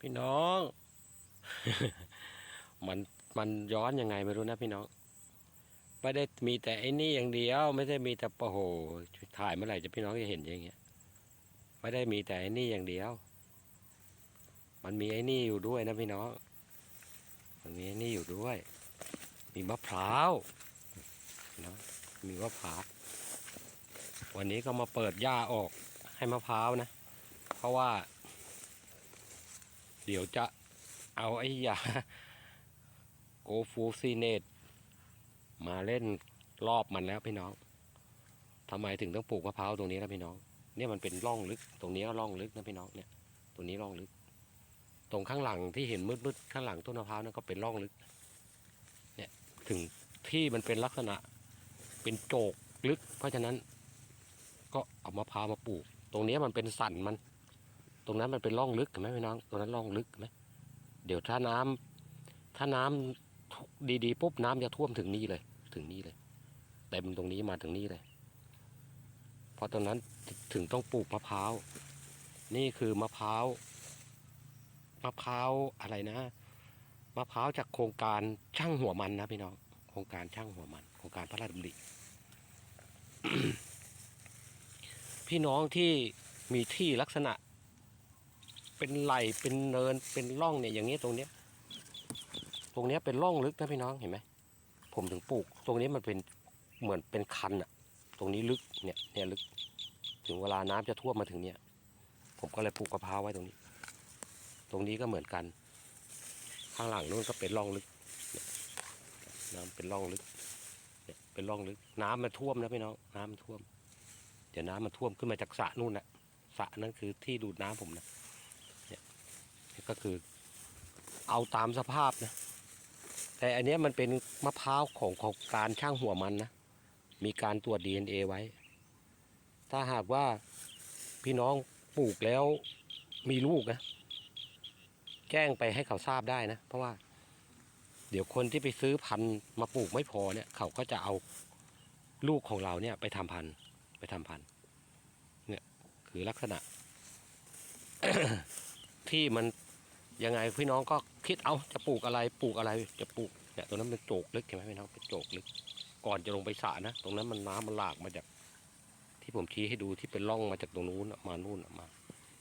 พี่น้อง มันมันย้อนยังไงไม่รู้นะพี่น้อง ไม่ได้มีแต่ไอ้นี่อย่างเดียว ไม่ได้มีแต่โอ้โหถ่ายเมื่อไหร่จะพี่น้องจะเห็นอย่างเงี้ย ไม่ได้มีแต่ไอ้นี่อย่างเดียว มันมีไอ้นี่อยู่ด้วยนะพี่น้อง มันมีไอ้นี่อยู่ด้วย มีมะพร้าวเนาะมีมะพร้าววันนี้ก็มาเปิดหญ้าออกให้มะพร้าวนะ เพราะว่า เดี๋ยวจะเอาไอ้ยาโกฟูซีเนตมาเล่นรอบมันแล้วพี่น้องทำไมถึงต้องปลูกมะพร้าวตรงนี้นะพี่น้อง เนี่ยมันเป็นร่องลึก ตรงนี้ก็ร่องลึกนะพี่น้องเนี่ย ตรงนี้ร่องลึก ตรงข้างหลังที่เห็นมืดๆข้างหลังต้นมะพร้าวนั่นก็เป็นร่องลึก เนี่ยถึงที่มันเป็นลักษณะเป็นโจกลึก เพราะฉะนั้น ก็เอามะพร้าวมาปลูก ตรงนี้มันเป็นสันมัน ตรงนั้นมันเป็นร่องลึกเห็นไหมพี่น้องตรงนั้นร่องลึกไหมเดี๋ยวถ้าน้ำถ้าน้ำดีๆปุ๊บน้ำจะท่วมถึงนี่เลย ถึงนี่เลยเต็มตรงนี้มาถึงนี่เลยเพราะตรงนั้นถึงต้องปลูกมะพร้าวนี่คือมะพร้าวมะพร้าวอะไรนะมะพร้าวจากโครงการช่างหัวมันนะพี่น้องโครงการช่างหัวมัน โครงการพระราชดำริพี่น้องที่มีที่ลักษณะ เป็นไหลเป็นเนินเป็นร่องเนี่ยอย่างนี้ตรงเนี้ย ตรงเนี้ยเป็นร่องลึกนะพี่น้องเห็นไหมผมถึงปลูก ตรงนี้มันเป็นเหมือนเป็นคันอะตรงนี้ลึกเนี่ยเนี่ยลึก ถึงเวลาน้ำจะท่วมมาถึงเนี่ย ผมก็เลยปลูกกระเพราไว้ตรงนี้ ตรงนี้ก็เหมือนกัน ข้างหลังนู้นก็เป็นร่องลึกนี่ยน้ำเป็นร่องลึกเนี่ยเป็นร่องลึก น้ำมันท่วมนะพี่น้องน้ำมันท่วม เดี๋ยวน้ำมันท่วมขึ้นมาจากสระนู่นนะสระนั่นคือที่ดูดน้ำผมนะ ก็คือ เอาตามสภาพนะ แต่อันนี้มันเป็นมะพร้าวของของการช่างหัวมันนะ มีการตรวจ DNA ไว้ ถ้าหากว่าพี่น้องปลูกแล้วมีลูกนะ แจ้งไปให้เขาทราบได้นะ เพราะว่า เดี๋ยวคนที่ไปซื้อพันธุ์มาปลูกไม่พอเนี่ย เขาก็จะเอาลูกของเราเนี่ยไปทำพันธุ์ไปทำพันธุ์เนี่ยคือลักษณะที่มัน ยังไงพี่น้องก็คิดเอาจะปลูกอะไรปลูกอะไรจะปลูกเนี่ยตรงนั้นเป็นโจกลึกเห็นไหมพี่น้องเป็นโจกลึก ก่อนจะลงไปสระนะ ตรงนั้นมันน้ำมันหลากมาจาก ที่ผมชี้ให้ดูที่เป็นร่องมาจากตรงนู้นมานู่นมา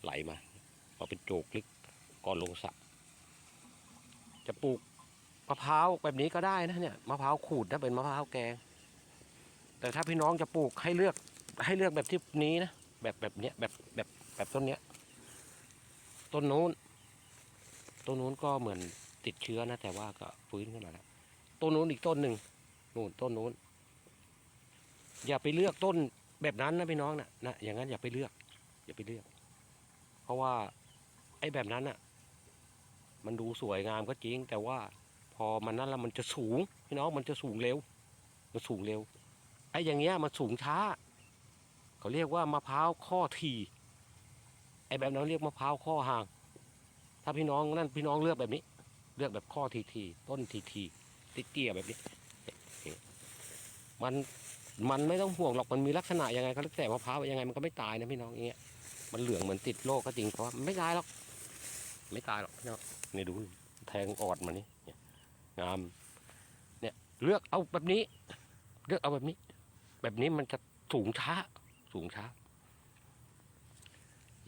ไหลมามาเป็นโจกลึก ก่อนลงสระจะปลูกมะพร้าวแบบนี้ก็ได้นะเนี่ยมะพร้าวขูดนะเป็นมะพร้าวแกง แต่ถ้าพี่น้องจะปลูกให้เลือกให้เลือกแบบที่นี้นะแบบแบบเนี้ยแบบแบบแบบต้นเนี้ยต้นนู้น ต้นนู้นก็เหมือนติดเชื้อนะ แต่ว่าก็ฟื้นขึ้นมาแล้วต้นนู้นอีกต้นหนึ่งนู่นต้นนู้น อย่าไปเลือกต้นแบบนั้นนะพี่น้องนะนะอย่างนั้นอย่าไปเลือก อย่าไปเลือก เพราะว่าไอ้แบบนั้นน่ะ มันดูสวยงามก็จริง แต่ว่าพอมันนั้นแล้วมันจะสูง พี่น้องมันจะสูงเร็ว มันสูงเร็วไอ้อย่างเงี้ยมันสูงช้า เขาเรียกว่ามะพร้าวข้อทีไอ้แบบนั้นเรียกมะพร้าวข้อห่าง ถ้าพี่น้องนั่นพี่น้องเลือกแบบนี้ เลือกแบบข้อทีทีต้นทีทีติเตี้ยแบบนี้ มันมันไม่ต้องห่วงหรอกมันมีลักษณะยังไงก็แล้วแต่มะพร้าวยังไงมันก็ไม่ตายนะพี่น้องอย่างเงี้ยมันเหลืองเหมือนติดโรคก็จริงเพราะว่าไม่ตายหรอกไม่ตายหรอกพี่น้องนี่ดูแทงออดมานี่งาม เนี่ยเลือกเอาแบบนี้ เลือกเอาแบบนี้ แบบนี้มันจะสูงช้า สูงช้า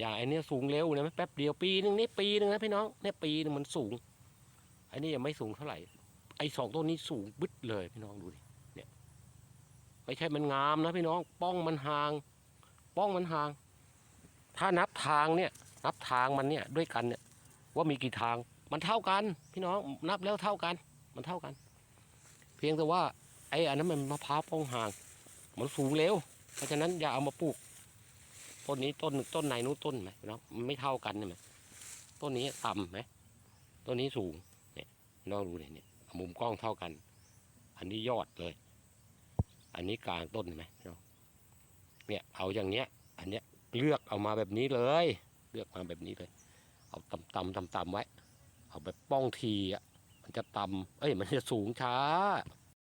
อย่างไอ้เนี้ยสูงเร็วนะแป๊บเดียวปีหนึ่งนี่ปีหนึ่งนะพี่น้องเนี่ยปีหนึ่งมันสูงไอ้นี่ยังไม่สูงเท่าไหร่ ไอ้สองต้นนี้สูงบึดเลยพี่น้องดูดิเนี่ย ไม่ใช่มันงามนะพี่น้อง ป้องมันห่าง ป้องมันห่าง ถ้านับทางเนี่ย นับทางมันเนี่ยด้วยกันเนี่ย ว่ามีกี่ทางมันเท่ากัน พี่น้องนับแล้วเท่ากัน มันเท่ากัน เพียงแต่ว่าไอ้อันนั้นมันมะพร้าวป้องห่าง มันสูงเร็ว เพราะฉะนั้นอย่าเอามาปลูก ต้นนี้ต้นต้นไหนนู้นต้นไหมเนาะไม่เท่ากันใช่ไหมต้นนี้ต่ำไหมต้นนี้สูงเนี่ยน้องดูเนี่ยเนี่ยมุมกล้องเท่ากัน อันนี้ยอดเลย อันนี้กลางต้นเห็นไหมเนาะเนี่ยเอาอย่างเนี้ย อันเนี้ยเลือกเอามาแบบนี้เลย เลือกมาแบบนี้เลย เอาต่ำต่ำต่ำต่ำไว้ เอาแบบป้องทีอะมันจะต่ำเอ้ยมันจะสูงช้า